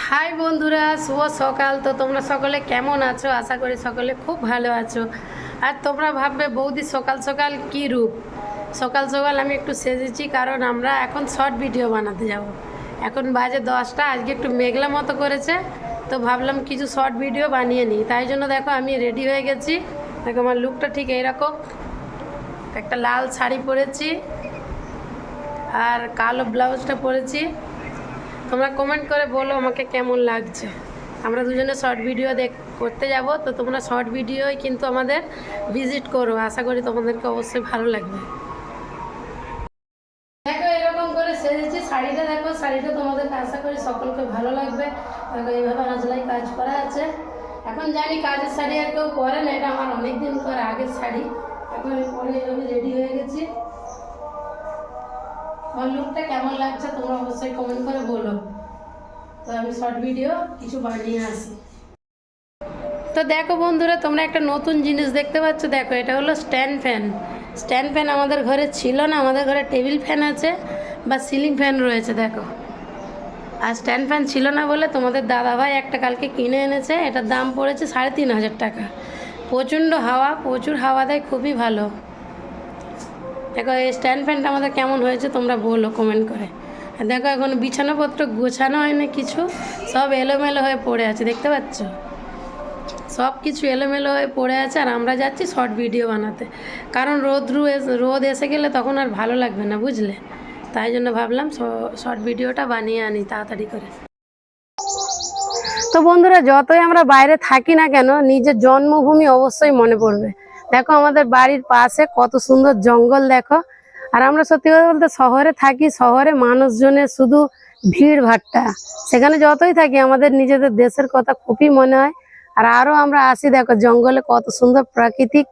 High বন্ধুরা, শুভ সকাল। তো তোমরা সকলে কেমন আছো? আশা করি সকলে খুব ভালো আছো। আর তোমরা ভাববে, বৌদি সকাল সকাল কি রূপ? সকাল সকাল আমি একটু সেজেছি, কারণ আমরা এখন শর্ট ভিডিও বানাতে যাব। এখন বাজে দশটা, আজকে একটু মেঘলা মতো করেছে, তো ভাবলাম কিছু শর্ট ভিডিও বানিয়ে নিই। তাই জন্য দেখো, আমি রেডি হয়ে গেছি। দেখো, আমার লুকটা ঠিক এইরকম। একটা লাল শাড়ি পরেছি, আর কালো ব্লাউজটা পরেছি। তোমরা কমেন্ট করে বলো আমাকে কেমন লাগছে। আমরা দুজনে শর্ট ভিডিও দেখ করতে যাব, তো তোমরা শর্ট ভিডিওই কিন্তু আমাদের ভিজিট করো। আশা করি তোমাদেরকে অবশ্যই ভালো লাগবে। দেখো, এরকম করে সেজেছি। শাড়িটা দেখো, শাড়িটা তোমাদেরকে আশা করি সকলকে ভালো লাগবে। দেখো, এইভাবে নাজলাই কাজ করা আছে। এখন জানি কাজের শাড়ি আর কেউ পরে না, এটা আমার অনেক দিন পর আগের শাড়ি। এখন পরে এইভাবে রেডি হয়ে গেছি। আমার লুকটা কেমন লাগছে তোমরা অবশ্যই কমেন্ট করে বলো। তো আমি শর্ট ভিডিও কিছু বানিয়ে আসি। তো দেখো বন্ধুরা, তোমরা একটা নতুন জিনিস দেখতে পাচ্ছ। দেখো, এটা হলো স্ট্যান্ড ফ্যান স্ট্যান্ড ফ্যান আমাদের ঘরে ছিল না, আমাদের ঘরে টেবিল ফ্যান আছে বা সিলিং ফ্যান রয়েছে, দেখো। আর স্ট্যান্ড ফ্যান ছিল না বলে তোমাদের দাদাভাই একটা কালকে কিনে এনেছে, এটার দাম পড়েছে সাড়ে তিন হাজার টাকা। প্রচণ্ড হাওয়া, প্রচুর হাওয়া দেয়, খুবই ভালো। দেখো, এই স্ট্যান্ড ফ্যানটা আমাদের কেমন হয়েছে তোমরা বলো কমেন্ট করে। দেখো, এখন বিছানাপত্র গোছানো হয়নি কিছু, সব এলোমেলো হয়ে পড়ে আছে, দেখতে পাচ্ছ? সব কিছু এলোমেলো হয়ে পড়ে আছে, আর আমরা যাচ্ছি শর্ট ভিডিও বানাতে। কারণ রোদ রু রোদ এসে গেলে তখন আর ভালো লাগবে না, বুঝলে? তাই জন্য ভাবলাম শর্ট ভিডিওটা বানিয়ে আনি তাড়াতাড়ি করে। তো বন্ধুরা, যতই আমরা বাইরে থাকি না কেন, নিজের জন্মভূমি অবশ্যই মনে পড়বে। দেখো আমাদের বাড়ির পাশে কত সুন্দর জঙ্গল দেখো। আর আমরা সত্যি কথা বলতে শহরে থাকি, শহরে মানুষজনের শুধু ভিড় ভাট্টা। সেখানে যতই থাকি, আমাদের নিজেদের দেশের কথা খুবই মনে হয়। আর আরও আমরা আসি, দেখো জঙ্গলে কত সুন্দর প্রাকৃতিক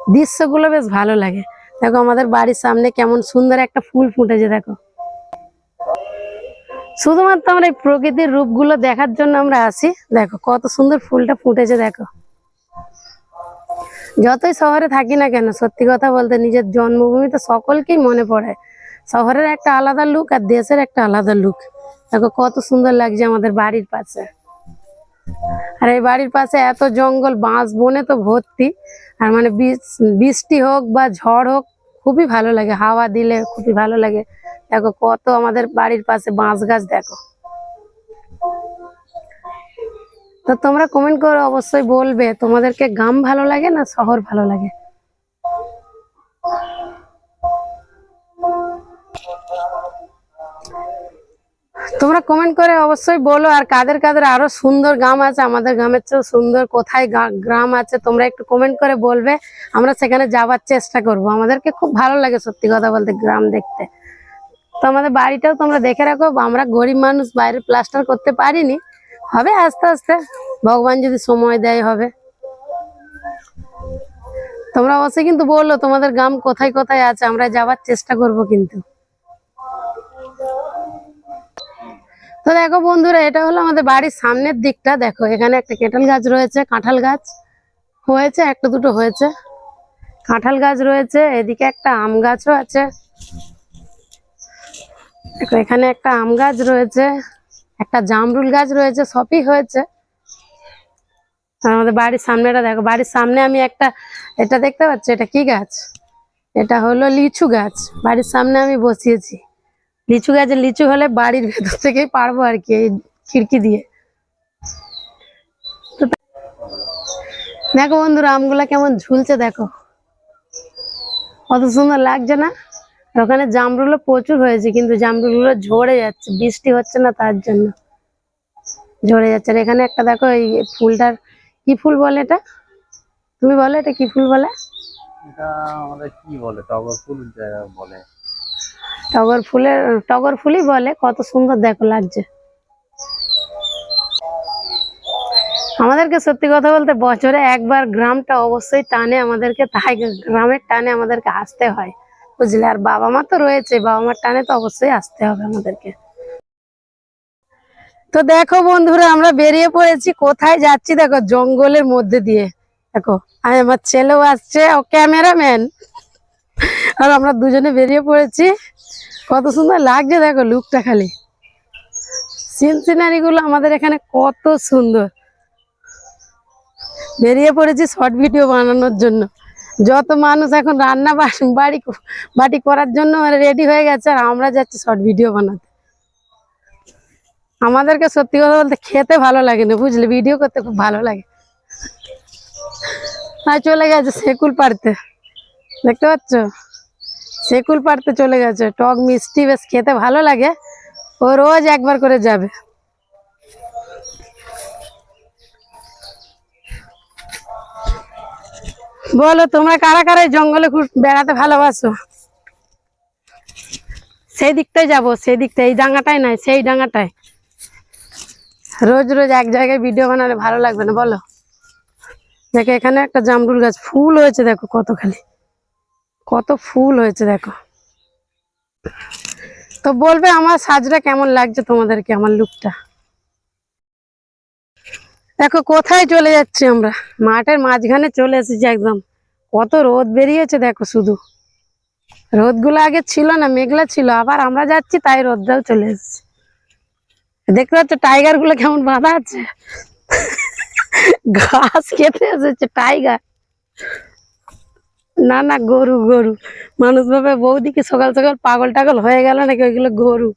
দৃশ্যগুলো বেশ ভালো লাগে। দেখো আমাদের বাড়ির সামনে কেমন সুন্দর একটা ফুল ফুটেছে, দেখো। শুধুমাত্র আমরা এই প্রকৃতির রূপগুলো দেখার জন্য আমরা আসি। দেখো কত সুন্দর ফুলটা ফুটেছে, দেখো। যতই শহরে থাকি না কেন, সত্যি কথা বলতে নিজের জন্মভূমি তো সকলকেই মনে পড়ে। শহরের একটা আলাদা লুক আর দেশের একটা আলাদা লুক দেখো কত সুন্দর লাগছে আমাদের বাড়ির পাশে। আর এই বাড়ির পাশে এত জঙ্গল, বাঁশ, বনে তো ভর্তি। আর মানে বৃষ- বৃষ্টি হোক বা ঝড় হোক, খুবই ভালো লাগে। হাওয়া দিলে খুবই ভালো লাগে। দেখো কত আমাদের বাড়ির পাশে বাঁশ গাছ, দেখো। তো তোমরা কমেন্ট করে অবশ্যই বলবে, তোমাদেরকে গ্রাম ভালো লাগে না শহর ভালো লাগে? তোমরা কমেন্ট করে অবশ্যই বলো, আর কাদের কাদের আরও সুন্দর গ্রাম আছে? আমাদের গ্রামের চেয়েও সুন্দর কোথায় গ্রাম আছে? তোমরা একটু কমেন্ট করে বলবে, আমরা সেখানে যাবার চেষ্টা করব। আমাদেরকে খুব ভালো লাগে সত্যি কথা বলতে গ্রাম দেখতে। তো আমাদের বাড়িটাও তোমরা দেখে রাখো, আমরা গরিব মানুষ বাইরে প্লাস্টার করতে পারিনি। হবে আস্তে আস্তে। ভগবান যদি সময় দেয় হবে। তোমরা অবশ্যই কিন্তু বলল, তোমাদের গ্রাম কোথায় কোথায় আছে, আমরা যাবার চেষ্টা করব কিন্তু। তো দেখো বন্ধুরা, এটা হলো আমাদের বাড়ির সামনের দিকটা। দেখো, এখানে একটা কেটাল গাছ রয়েছে, কাঁঠাল গাছ হয়েছে, একটা দুটো হয়েছে। কাঁঠাল গাছ রয়েছে, এদিকে একটা আম গাছও আছে। দেখো, এখানে একটা আম গাছ রয়েছে। একটা জামরুল গাছ রয়েছে, সবই হয়েছে। আমাদের বাড়ির সামনেটা দেখো, বাড়ির সামনে আমি একটা, এটা দেখতে পাচ্ছি? এটা কি গাছ? এটা হলো লিচু গাছ। বাড়ির সামনে আমি বসিয়েছি। লিচু গাছে লিচু হলে বাড়ির ভেতর থেকেই পারব আর কি, এই খিড়কি দিয়ে। দেখো বন্ধুরা, আমগুলা কেমন ঝুলছে দেখো। কত সুন্দর লাগছে না? ওখানে জামরুলও প্রচুর হয়েছে কিন্তু জামরুলগুলো ঝরে যাচ্ছে বৃষ্টি হচ্ছে না তার জন্য। ঝরে যাচ্ছে। আর এখানে একটা দেখো এই ফুলটার কি ফুল বলে এটা? তুমি বলো এটা কি ফুল বলে? এটা আমাদের কি বলে? টগর ফুল বলে। টগর ফুলের টগর ফুলই বলে কত সুন্দর দেখো লাগছে। আমাদেরকে সত্যি কথা বলতে বছরে একবার গ্রামটা অবশ্যই টানে আমাদেরকে তাই গ্রামের টানে আমাদেরকে আসতে হয়। বুঝলে, আর বাবা মা তো রয়েছে, বাবা মার টানে তো অবশ্যই আসতে হবে আমাদেরকে। তো দেখো বন্ধুরা, আমরা বেরিয়ে পড়েছি, কোথায় যাচ্ছি দেখো, জঙ্গলের মধ্যে দিয়ে। দেখো, আর আমার ছেলেও আসছে, ও ক্যামেরাম্যান। আর আমরা দুজনে বেরিয়ে পড়েছি। কত সুন্দর লাগছে দেখো লুকটা খালি। সিন সিনারি গুলো আমাদের এখানে কত সুন্দর। বেরিয়ে পড়েছি শর্ট ভিডিও বানানোর জন্য। যত মানুষ এখন রান্না বাড়ি বাটি করার জন্য রেডি হয়ে গেছে, আর আমরা যাচ্ছি শর্ট ভিডিও বানাতে। আমাদেরকে সত্যি কথা বলতে খেতে ভালো লাগে না, বুঝলে? ভিডিও করতে খুব ভালো লাগে। আর চলে গেছে সেকুল পাড়তে। দেখতে পাচ্ছ? সেকুল পাড়তে চলে গেছে। টক মিষ্টি বেশ খেতে ভালো লাগে। ও রোজ একবার করে যাবে। বলো, তোমরা কারা কারা জঙ্গলে বেড়াতে ভালোবাসো? সেই দিকটাই যাব, সেই দিকটাই। এই ডাঙাটাই নাই সেই ডাঙাটায় রোজ রোজ এক জায়গায় ভিডিও বানালে ভালো লাগবে না, বলো। দেখো, এখানে একটা জামরুল গাছ, ফুল হয়েছে দেখো কত খালি। কত ফুল হয়েছে দেখো। তো বলবে আমার সাজটা কেমন লাগছে তোমাদেরকে, আমার লুকটা? দেখো, কোথায় চলে যাচ্ছি আমরা? মাঠের মাঝখানে চলে এসেছি একদম। কত রোদ বেরিয়েছে, দেখো শুধু। রোদগুলো আগে ছিল না, মেঘলা ছিল, আবার আমরা যাচ্ছি, তাই রোদটাও চলে এসেছে। দেখতে পাচ্ছ টাইগারগুলো কেমন বাঁধা আছে? ঘাস খেতে এসেছে, টাইগার। না না, গরু গরু। মানুষ ভাবে বৌদিকে সকাল সকাল পাগল টাগল হয়ে গেল নাকি ওইগুলো গরু?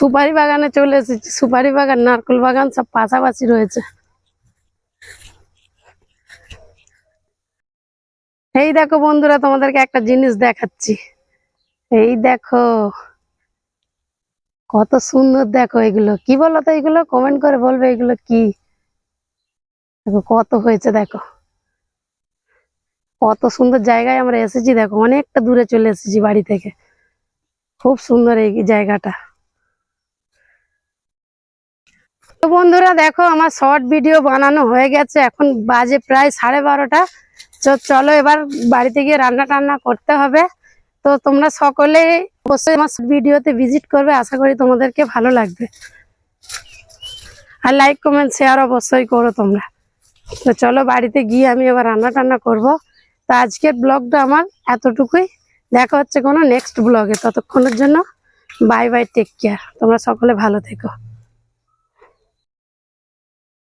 সুপারি বাগানে চলে এসেছি। সুপারি বাগান, নারকেল বাগান সব পাশাপাশি রয়েছে। এই দেখো বন্ধুরা, তোমাদেরকে একটা জিনিস দেখাচ্ছি। এই দেখো, কত সুন্দর দেখো এগুলো। কি বলো তো এগুলো? কমেন্ট করে বলবে এগুলো কি? দেখো কত হয়েছে, দেখো। কত সুন্দর জায়গায় আমরা এসেছি, দেখো। অনেকটা দূরে চলে এসেছি বাড়ি থেকে। খুব সুন্দর এই জায়গাটা। তো বন্ধুরা দেখো, আমার শর্ট ভিডিও বানানো হয়ে গেছে। এখন বাজে প্রায় সাড়ে বারোটা। তো চলো এবার বাড়িতে গিয়ে রান্না টান্না করতে হবে। তো তোমরা সকলে অবশ্যই আমার ভিডিওতে ভিজিট করবে। আশা করি তোমাদেরকে ভালো লাগবে। আর লাইক কমেন্ট শেয়ার অবশ্যই করো তোমরা। তো চলো বাড়িতে গিয়ে আমি এবার রান্না টান্না করব। তো আজকের ব্লগটা আমার এতটুকুই। দেখা হচ্ছে কোনো নেক্সট ব্লগে ততক্ষণের জন্য বাই বাই টেক কেয়ার তোমরা সকলে ভালো থেকো।